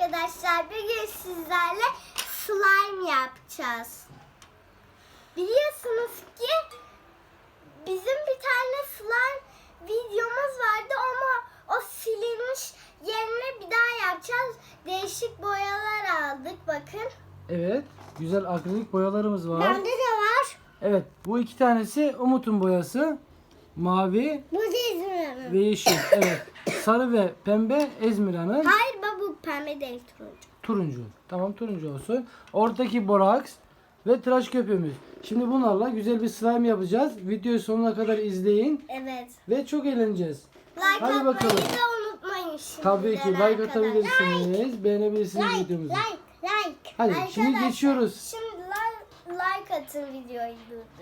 arkadaşlar. Bugün sizlerle slime yapacağız. Biliyorsunuz ki bizim bir tane slime videomuz vardı ama o silinmiş yerine bir daha yapacağız. Değişik boyalar aldık bakın. Evet. Güzel akrilik boyalarımız var. Bende de var. Evet. Bu iki tanesi Umut'un boyası. Mavi Bu da İzmir'in. ve yeşil. Evet. Sarı ve pembe Ezmira'nın. Hayır bu pembe değil turuncu. Turuncu. Tamam turuncu olsun. Ortadaki boraks ve tıraş köpüğümüz. Şimdi bunlarla güzel bir slime yapacağız. Videoyu sonuna kadar izleyin Evet. ve çok eğleneceğiz. Like Hadi bakalım. da unutmayın şimdi. Tabii ki like atabilirsiniz. Beğenebilirsiniz Like, videomuzu. like, like. Hadi, şimdi Arkadaşlar, geçiyoruz. Şimdi like, like atın videoyu.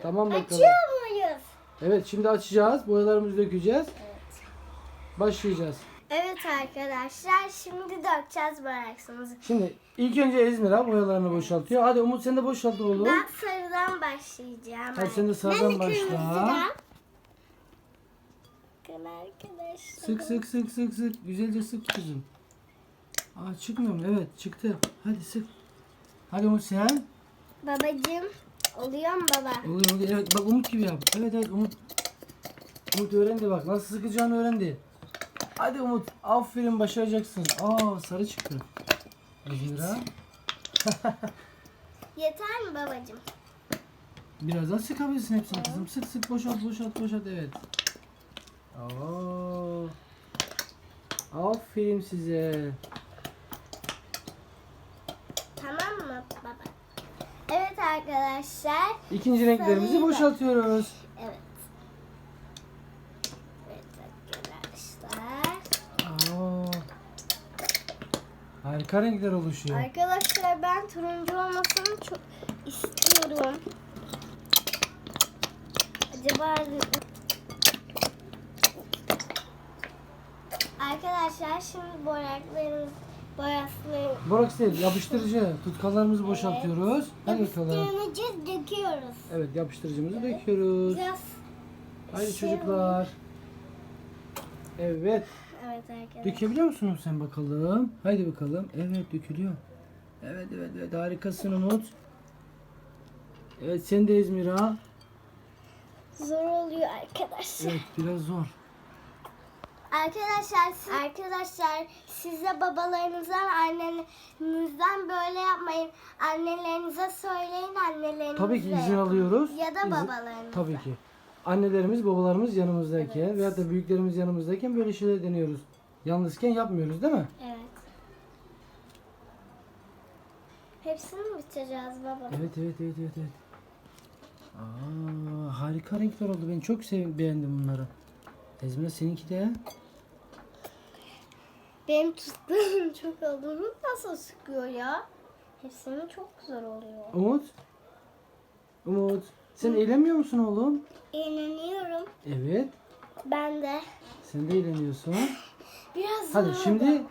Tamam bakalım. Açıyor muyuz? Evet şimdi açacağız. Boyalarımızı dökeceğiz. Evet. Başlayacağız. Evet arkadaşlar şimdi dökeceğiz bıraksınız. Şimdi ilk önce Ezmira boyalarını boşaltıyor. Hadi Umut sen de boşalt oğlum. Ben sarıdan başlayacağım. Hadi sen de sarıdan başla. Bakın arkadaşlar. Sık sık sık sık sık. Güzelce sık kızım. Aa çıkmıyor mu? Evet çıktı. Hadi sık. Hadi Umut sen. Babacım oluyor mu baba? Oluyor oluyor. Evet bak Umut gibi yap. Evet evet Umut. Umut öğrendi bak. Nasıl sıkacağını öğrendi. Hadi Umut. Aferin başaracaksın. Aa sarı çıktı. Ezmira. Yeter mi babacım? Biraz daha sıkabilirsin hepsini kızım. Sık sık boşalt boşalt boşalt evet. Oo. Aferin size. Tamam mı baba? Evet arkadaşlar. İkinci renklerimizi Sarıyı da- boşaltıyoruz. Evet arkadaşlar. Oo. Harika renkler oluşuyor. Arkadaşlar ben turuncu olmasını çok istiyorum. Acaba Arkadaşlar şimdi boyaklarımız boyasını Boraks değil yapıştırıcı. Tutkallarımızı boşaltıyoruz. Bakalım. yapıştıracağız, döküyoruz. Evet yapıştırıcımızı döküyoruz. Biraz Haydi çocuklar. Evet. Evet arkadaşlar. Dökebiliyor musun sen bakalım? Haydi bakalım. Evet dökülüyor. Evet evet evet harikasın Umut. Evet sen de İzmir'a. Zor oluyor arkadaşlar. Evet biraz zor. Arkadaşlar siz, arkadaşlar siz de babalarınızdan annenizden böyle yapmayın. Annelerinize söyleyin annelerinize. Tabii ki izin yapın. alıyoruz. Ya da İzin- babalarınıza. Tabii ki. Annelerimiz, babalarımız yanımızdayken Evet. veyahut da büyüklerimiz yanımızdayken böyle şeyler deniyoruz. Yalnızken yapmıyoruz değil mi? Evet. Hepsini mi bitireceğiz baba? Evet evet evet evet. evet. Aa, harika renkler oldu. Ben çok sev beğendim bunları. Ezmira seninki de. Benim tuttuğum çok olduğunu nasıl sıkıyor ya? Hepsinin çok güzel oluyor. Umut. Umut. Sen eğlenmiyor musun oğlum? Eğleniyorum. Evet. Ben de. Sen de eğleniyorsun. Biraz Hadi zorladı. şimdi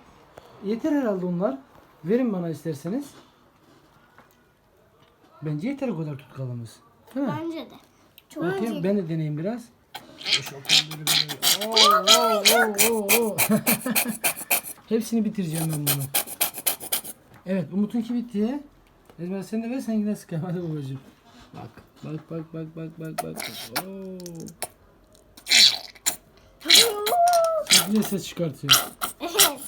yeter herhalde onlar. Verin bana isterseniz. Bence yeter o kadar tutkalımız. Değil mi? Bence de. Çok Bakayım ben de deneyeyim biraz. Oo, oo, oo, oo. Hepsini bitireceğim ben bunu. Evet Umut'unki bitti. Ezber sen de ver sen yine sıkayım hadi babacığım. Bak bak bak bak bak bak bak. Oo. Yine ses çıkartıyor. Evet.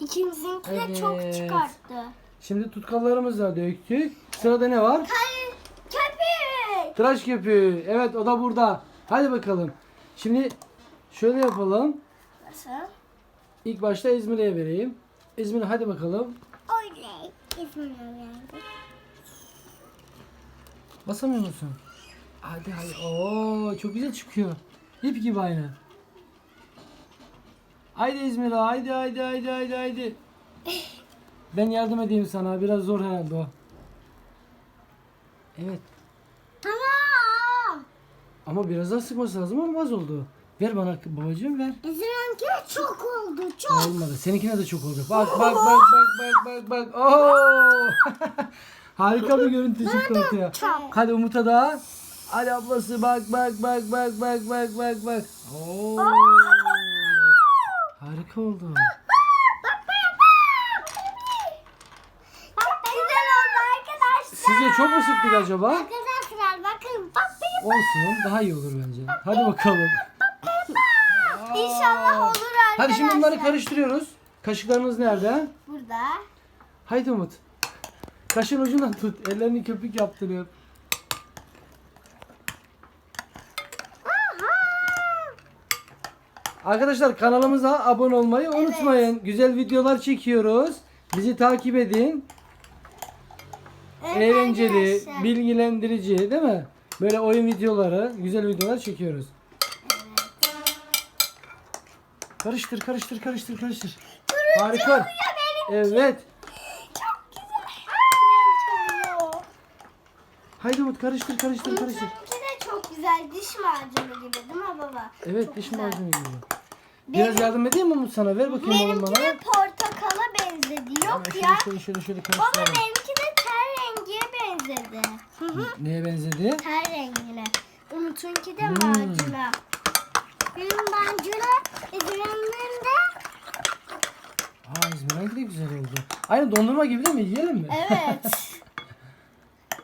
İkimizinki de çok Evet. çıkarttı. Şimdi tutkallarımızı da döktük. Sırada ne var? Hayır. Köpek. Tıraş köpüğü. Evet o da burada. Hadi bakalım. Şimdi şöyle yapalım. Nasıl? İlk başta İzmir'e vereyim. İzmir hadi bakalım. Oley. İsmini geldi. Basamıyor musun? Hadi hadi. Oo çok güzel çıkıyor. İp gibi aynı. Haydi İzmir'e haydi haydi haydi haydi haydi. Ben yardım edeyim sana. Biraz zor herhalde o. Evet. Tamam. Ama biraz daha sıkması lazım ama az oldu. Ver bana babacığım ver. Ezirenki çok oldu. Çok. Olmadı. Seninkine de çok olacak. Bak bak bak bak bak bak bak. Oo! Harika bir görüntü çıktı ortaya. Hadi Umut'a da. Hadi ablası bak bak bak bak bak bak bak bak. Harika oldu. Sizce çok mu sıktık acaba? Arkadaşlar bakın. Olsun daha iyi olur bence. Hadi bakalım. İnşallah olur arkadaşlar. Hadi şimdi bunları karıştırıyoruz. Kaşıklarınız nerede? Burada. Haydi Umut. Kaşın ucundan tut. Ellerini köpük yaptırıyor. Arkadaşlar kanalımıza abone olmayı unutmayın. Güzel videolar çekiyoruz. Bizi takip edin. Evet Eğlenceli, arkadaşlar. bilgilendirici değil mi? Böyle oyun videoları, güzel videolar çekiyoruz. Karıştır, karıştır, karıştır, karıştır. Harika. Evet. Çok güzel. Renk oluyor. Haydi Umut karıştır, karıştır, karıştır. Benimki de çok güzel diş macunu gibi değil mi baba? Evet, Çok diş güzel. macunu gibi. Biraz yardım edeyim mi Umut sana? Ver bakayım oğlum Benimki bana. de portakala benzedi. Yok şöyle, ya. şöyle, şöyle, şöyle Baba karıştıralım. benimki de ter rengiye benzedi. Hı hı. Neye benzedi? Ter rengine. Umut'unki de Hmm. macuna. Benim macuna İzmir'de. Aa İzmir'inki de güzel oldu. Aynı dondurma gibi değil mi? Yiyelim mi? Evet.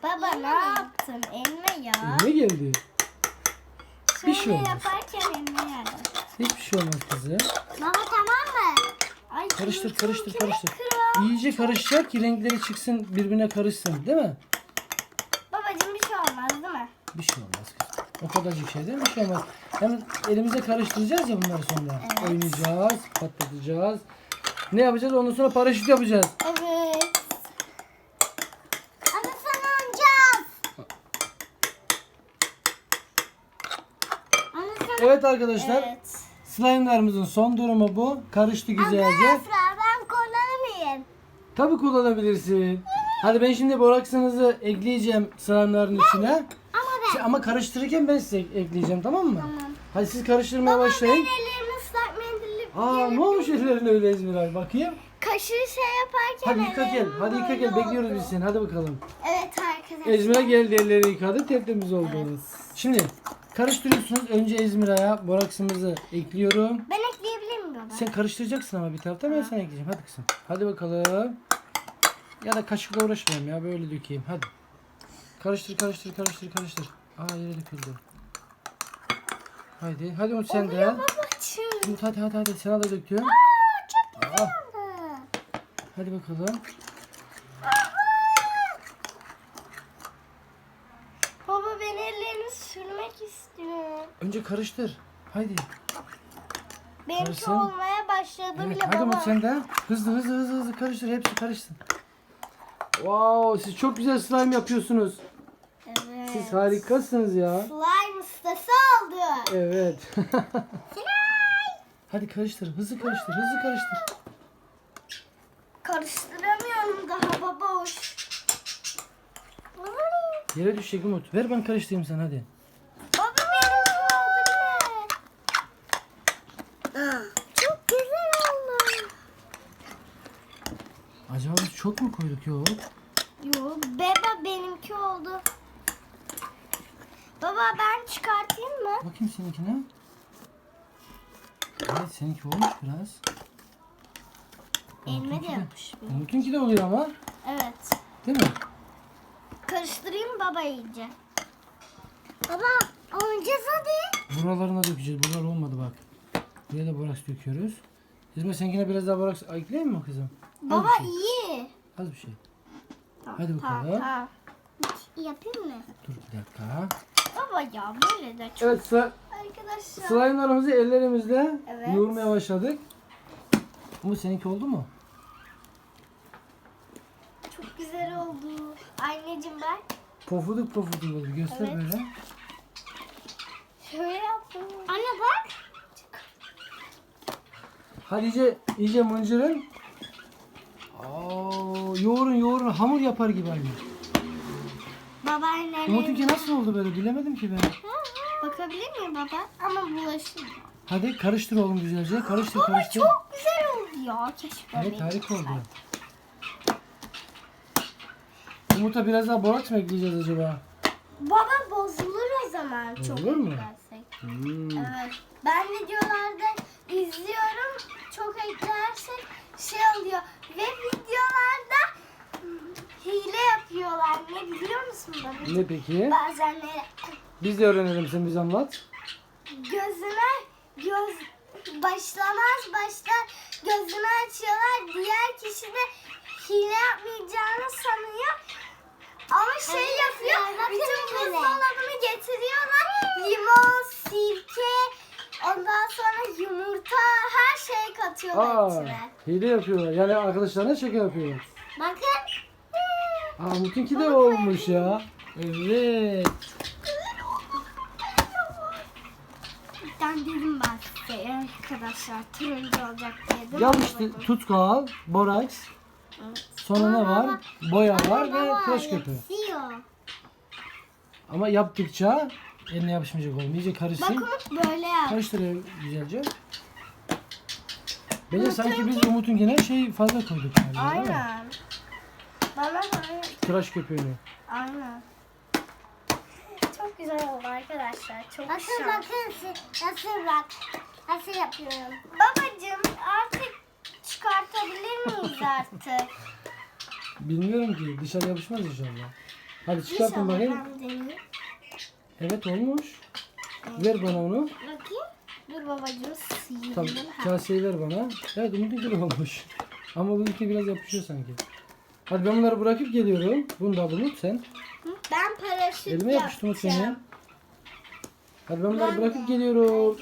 Baba ne yaptın? Elma ya. ne geldi? bir şey Şöyle olmaz. yaparken elma yani. Hiçbir şey olmaz kızım. Baba tamam mı? Ay, Karıştır, karıştır, karıştır. İyice karışacak ki renkleri çıksın, birbirine karışsın. Değil mi? Babacığım bir şey olmaz değil mi? Bir şey olmaz kızım. O kadarcık şey değil mi? Bir şey olmaz. Hem elimizde karıştıracağız ya bunları sonra. Oynayacağız, patlatacağız. Ne yapacağız? Ondan sonra paraşüt yapacağız. Evet. Ama sana oynayacağız. Ama sana... Evet arkadaşlar. Evet. Slime'larımızın son durumu bu. Karıştı güzelce. Arkadaşlar ben kullanamayayım. Tabii kullanabilirsin. Hadi ben şimdi boraksınızı ekleyeceğim slime'ların içine. Ama ben... Siz- Ama karıştırırken ben size ekleyeceğim tamam mı? Tamam. Hadi siz karıştırmaya Ben başlayın. ellerimi ıslak mendille... Aa ne olmuş ellerine öyle İzmir Bakayım. Kaşığı şey yaparken Hadi yıka gel. ellerim Hadi yıka böyle gel. Bekliyoruz oldu. biz seni. Hadi bakalım. Evet arkadaşlar. Ezmir'e geldi elleri yıkadı. Tertemiz oldu. Şimdi karıştırıyorsunuz. Önce Ezmira'ya boraksımızı ekliyorum. Ben ekleyebilir miyim baba? Sen karıştıracaksın ama bir tarafta ben sana ekleyeceğim. Hadi kızım. Hadi bakalım. Ya da kaşıkla uğraşmayayım ya. Böyle dökeyim. Hadi. Karıştır karıştır karıştır karıştır. Aa yere döküldü. Haydi. Hadi Umut sen de. Oluyor babacığım. Umut hadi hadi hadi. Sana da döktüm. Aa, hadi bakalım. Baba ben ellerimi sürmek istiyorum. Önce karıştır. Haydi. Benimki Karışsın. olmaya başladı Evet, bile hadi baba. Umut sen de. Hızlı hızlı hızlı hızlı karıştır. Hepsi karışsın. Wow, siz çok güzel slime yapıyorsunuz. Evet. Siz harikasınız ya. Slime ustası oldu. Evet. Slime. Hadi karıştır. Hızlı karıştır. Hızlı karıştır. Karıştıramıyorum daha baba. Yere düşecek Umut. Ver ben karıştırayım sana hadi. Baba benimki oldu bile. Çok güzel oldu. Acaba biz çok mu koyduk yok? Yo baba benimki oldu. Baba ben çıkartayım mı? Bakayım seninkine. Evet seninki olmuş biraz. Elime de yapmış. Umut'unki de oluyor ama. Evet. Değil mi? Karıştırayım baba iyice. Baba oynayacağız hadi. Buralarına dökeceğiz. Buralar olmadı bak. Buraya da boraks döküyoruz. Hizmet seninkine biraz daha boraks ekleyeyim mi kızım? Baba bir şey. iyi. Az bir şey. Tamam, Hadi tamam, bakalım. tamam. Yapayım mı? Dur bir dakika. Baba ya böyle de çok. Evet sıra, Arkadaşlar. slime'larımızı ellerimizle Evet. yoğurmaya başladık. Umut seninki oldu mu? Çok güzel oldu. Anneciğim bak. Pofuduk pofuduk oldu. Göster Evet. böyle. Şöyle yaptım. Anne bak. Hadi iyice, iyice mıncırın. Yoğurun yoğurun hamur yapar gibi aynı. Babaannem. Umut'unki nasıl oldu böyle bilemedim ki ben. Bakabilir miyim baba? Ama bulaşır. Hadi karıştır oğlum güzelce. Karıştır Baba karıştır. çok güzel oldu ya. Keşke Evet harika oldu. Umut'a biraz daha boraks mı ekleyeceğiz acaba? Baba bozulur o zaman. Çok Bozulur mu? eklersek. Hmm. Evet. Ben videolarda izliyorum. Çok eklersek şey oluyor. Ve videolarda hile yapıyorlar. Ne Ne peki? Bazen de Biz de öğrenelim sen bize anlat. gözüne göz başlamaz başlar gözünü açıyorlar. Diğer kişi de hile yapmayacağını sanıyor. Ama şey yapıyor. Bütün buzdolabını getiriyorlar. Limon, sirke, ondan sonra yumurta her şeyi katıyorlar Aa, içine. hile yapıyorlar. Yani arkadaşlarına şaka yapıyorlar. Bakın. Aa Umut'unki de olmuş ya. Evet. Ben dedim ben size arkadaşlar turuncu olacak dedim. Ya işte tutkal, boraks, sonra ne var? Boya var ve tıraş köpüğü. Ama yaptıkça eline yapışmayacak oğlum. İyice Bak karışsın. Umut böyle yap. Karıştırıyor güzelce. Bence sanki biz Umut'un gene şey fazla koyduk değil mi? Aynen. Bana böyle. Tıraş köpüğünü. Aynen. Çok güzel oldu arkadaşlar. Çok Nasıl şans. bakın nasıl bak nasıl yapıyorum. Babacım artık çıkartabilir miyiz artık? Bilmiyorum ki dışarı yapışmaz inşallah. Hadi çıkartın İnşallah bakayım. ben deneyeyim. Evet olmuş. Ver bana onu. Bakayım. Dur babacım sıyırdım. Tamam kaseyi ver bana. Evet Umut'unki de olmuş. Ama bununki biraz yapışıyor sanki. Hadi ben bunları bırakıp geliyorum. Bunu da Umut sen. Ben paraşüt Elime yapıştı Umut senin. yapacağım. Hadi ben bunları bırakıp geliyorum.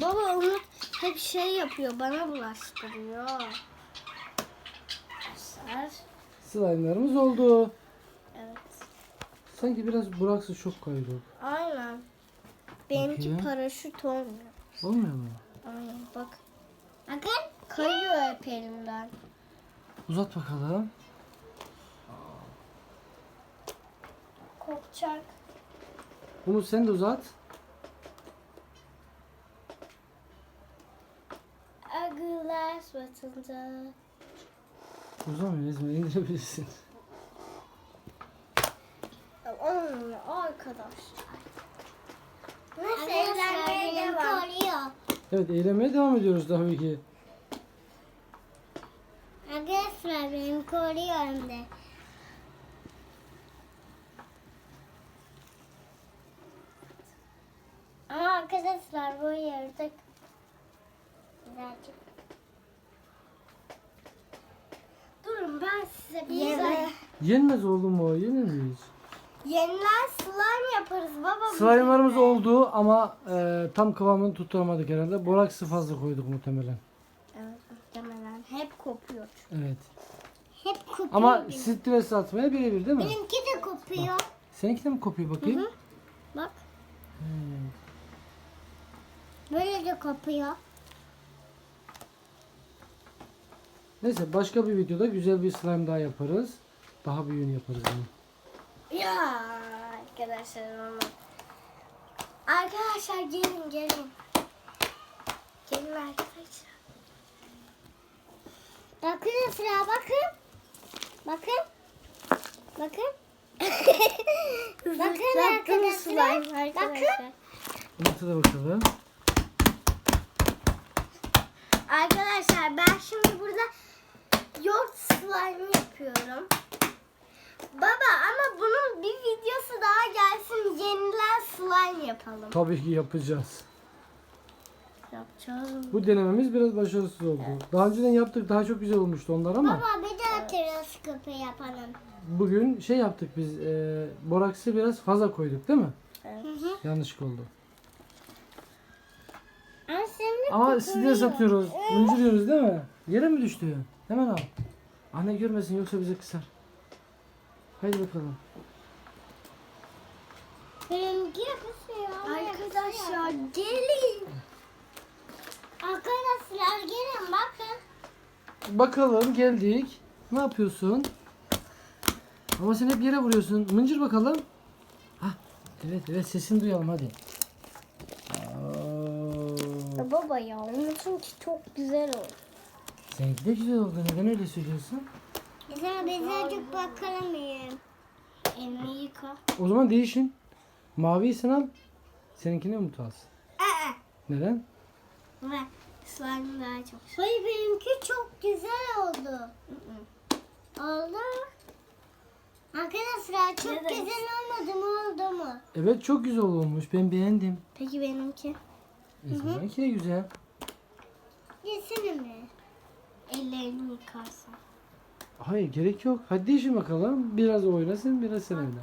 Baba Umut hep şey yapıyor. Bana bulaştırıyor. Arkadaşlar. Slime'larımız oldu. Evet. Sanki biraz buraksız çok koyduk. Aynen. Benimki Bakayım. paraşüt olmuyor. Olmuyor mu? Aynen bak. Bakın Kayıyor hep elimden. Uzat bakalım. Kopacak. Umut sen de uzat. Agılar batınca. Uzamıyor Ezmi indirebilirsin. Olmuyor arkadaşlar. Nasıl arkadaşlar eğlenmeye devam. Evet eğlenmeye devam ediyoruz tabii ki. Arkadaşlar benim koruyor hem de. Ama arkadaşlar bu yırtık. Birazcık. Durun ben size bir Yeme. güzel- Yenmez oğlum o yenir miyiz? Yenilen slime yaparız baba. Slime'larımız oldu ama e, tam kıvamını tutturamadık herhalde. Boraksı fazla koyduk muhtemelen. Evet muhtemelen. Hep kopuyor. Evet. Hep kopuyor. Ama benim. stres atmaya birebir değil mi? Benimki de kopuyor. Seninki de mi kopuyor bakayım? Bak. Hmm. Böyle de kopuyor. Neyse başka bir videoda güzel bir slime daha yaparız. Daha büyüğünü yaparız bunu. Ya arkadaşlar ama. Arkadaşlar gelin gelin. Gelin arkadaşlar. Bakın sıra bakın. Bakın. Bakın. Bakın slime arkadaşlar. arkadaşlar. Bakın. Umut'a da bakalım. Arkadaşlar ben şimdi burada yoğurt slime yapıyorum. Baba ama bunun bir videosu daha gelsin. Yenilen slime yapalım. Tabii ki yapacağız. Yapacağız. Bu denememiz biraz başarısız oldu. Daha önceden yaptık daha çok güzel olmuştu onlar ama Baba bir daha teleskopu yapalım. bugün şey yaptık biz e, boraksı biraz fazla koyduk değil mi? Evet. Yanlışlık oldu. Ama şimdi Ama size satıyoruz. Mıncırıyoruz değil mi? Yere mi düştü? Hemen al. Anne görmesin yoksa bize kısar. Haydi bakalım. benimki. Arkadaşlar gelin. Arkadaşlar gelin bakın. Bakalım geldik. Ne yapıyorsun? Ama sen hep yere vuruyorsun. Mıncır bakalım. Hah. Evet evet sesini duyalım hadi. Ya baba ya onun ki çok güzel oldu. Seninki de güzel oldu. Neden öyle söylüyorsun? Mesela birazcık bakalım. Elini yıka. O zaman değişin. Maviyi sen al. Seninkini Umut alsın. Aa. Neden? Ve slime daha çok. Hayır benimki çok güzel oldu. Oldu. Arkadaşlar çok Evet. güzel olmadı mı oldu mu? Evet çok güzel olmuş. Ben beğendim. Peki benimki? Ezma'nınki de güzel. Yesene mi? Ellerini yıkarsan. Hayır gerek yok. Hadi değişin bakalım. Biraz oynasın biraz sen oyna.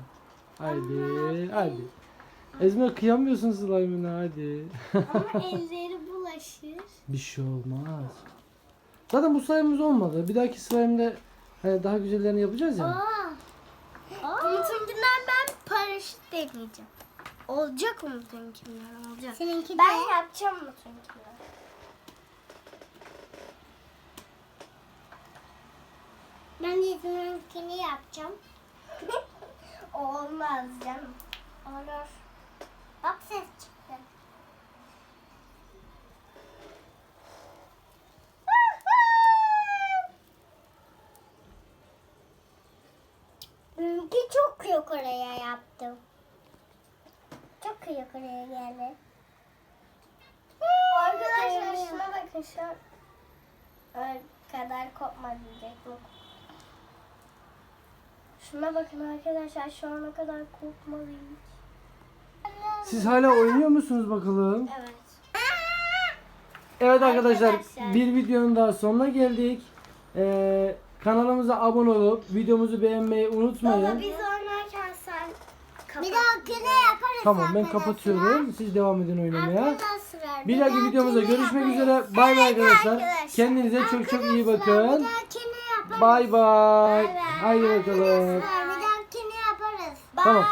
Haydi hadi. Ezma kıyamıyorsun slime'ına hadi. Ama elleri bulaşır. Bir şey olmaz. Zaten bu slime'ımız olmadı. Bir dahaki slime'de hani daha güzellerini yapacağız ya. Aa. Umut'unkinden ben paraşüt deneyeceğim. Olacak Umut'unkinden olacak. Seninki de. Ben yapacağım Umut'unkinden. Ben de seninkini yapacağım. Olmaz canım. Olur. Bak ses çıktı. Benimki çok yukarıya yaptım. Çok yukarıya geldi. Arkadaşlar şuna bakın şu kadar kopma diyecek bu. Şuna bakın arkadaşlar şu ana kadar kopmalıyız. Siz hala oynuyor musunuz bakalım? Evet. Evet arkadaşlar, Arkadaşlar. bir videonun daha sonuna geldik. Ee, kanalımıza abone olup videomuzu beğenmeyi Baba unutmayın. biz oynarken sen kapat. Bir dahakine yaparız Tamam ben kapatıyorum. Siz devam edin oynamaya. Arkadaşlar. Bir dahaki videomuzda görüşmek yaparız. üzere. Bay bay arkadaşlar. arkadaşlar. Kendinize çok çok iyi bakın. Bir dahakine yaparız. Bay bay. Bay bay. Haydi bakalım. Bir dahakine yaparız. Bye. Tamam.